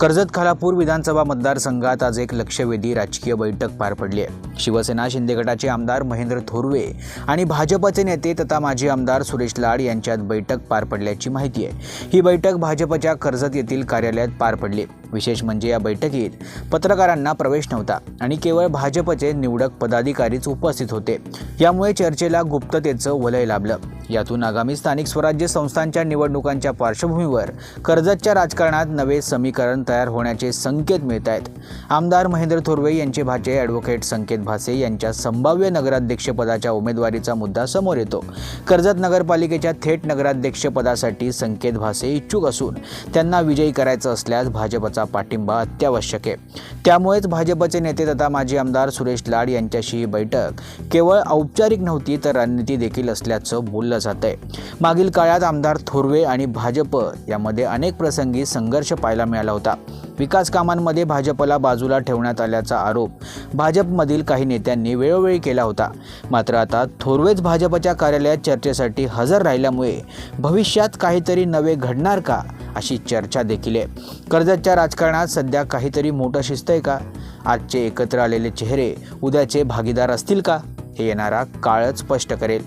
कर्जत खालापूर विधानसभा मतदारसंघात आज एक लक्षवेधी राजकीय बैठक पार पडली आहे. शिवसेना शिंदे गटाचे आमदार महेंद्र थोरवे आणि भाजपचे नेते तथा माजी आमदार सुरेश लाड यांच्यात बैठक पार पडल्याची माहिती आहे. ही बैठक भाजपच्या कर्जत येथील कार्यालयात पार पडली. विशेष म्हणजे या बैठकीत पत्रकारांना प्रवेश नव्हता आणि केवळ भाजपचे निवडक पदाधिकारीच उपस्थित होते. यामुळे चर्चेला गुप्ततेचं वलय लाभलं. यातून आगामी स्थानिक स्वराज्य संस्थांच्या निवडणुकांच्या पार्श्वभूमीवर कर्जतच्या राजकारणात नवे समीकरण तयार होण्याचे संकेत मिळत आहेत आमदार महेंद्र थोरवे यांचे भाचे ॲडव्होकेट संकेत भासे यांच्या संभाव्य नगराध्यक्षपदाच्या उमेदवारीचा मुद्दा समोर येतो. कर्जत नगरपालिकेच्या थेट नगराध्यक्षपदासाठी संकेत भासे इच्छुक असून त्यांना विजयी करायचं असल्यास भाजपचा पाठिंबा अत्यावश्यक आहे. त्यामुळेच भाजपचे नेते तथा माजी आमदार सुरेश लाड यांच्याशी ही बैठक. केवळ औपचारिक नव्हती तर रणनीती देखील असल्याचं बोललं जात आहे मागील काळात आमदार थोरवे आणि भाजप यामध्ये अनेक प्रसंगी संघर्ष पाहायला मिळाला होता. विकास कामांमध्ये भाजपला बाजूला ठेवण्यात आल्याचा आरोप भाजपमधील काही नेत्यांनी वेळोवेळी केला होता. मात्र आता थोरवेच भाजपच्या कार्यालयात चर्चेसाठी हजर राहिल्यामुळे भविष्यात काहीतरी नवे घडणार का? अशी चर्चा देखील आहे. कर्जतच्या राजकारणात सध्या काहीतरी मोठं शिस्त आहे का? आजचे एकत्र आलेले चेहरे उद्याचे भागीदार असतील का? हे येणारा काळच स्पष्ट करेल.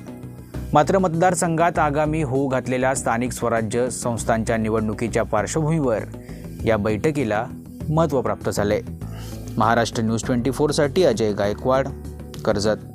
मात्र मतदारसंघात आगामी होऊ घातलेल्या स्थानिक स्वराज्य संस्थांच्या निवडणुकीच्या पार्श्वभूमीवर या बैठकीला महत्त्व प्राप्त झाले महाराष्ट्र न्यूज ट्वेंटी फोरसाठी अजय गायकवाड कर्जत.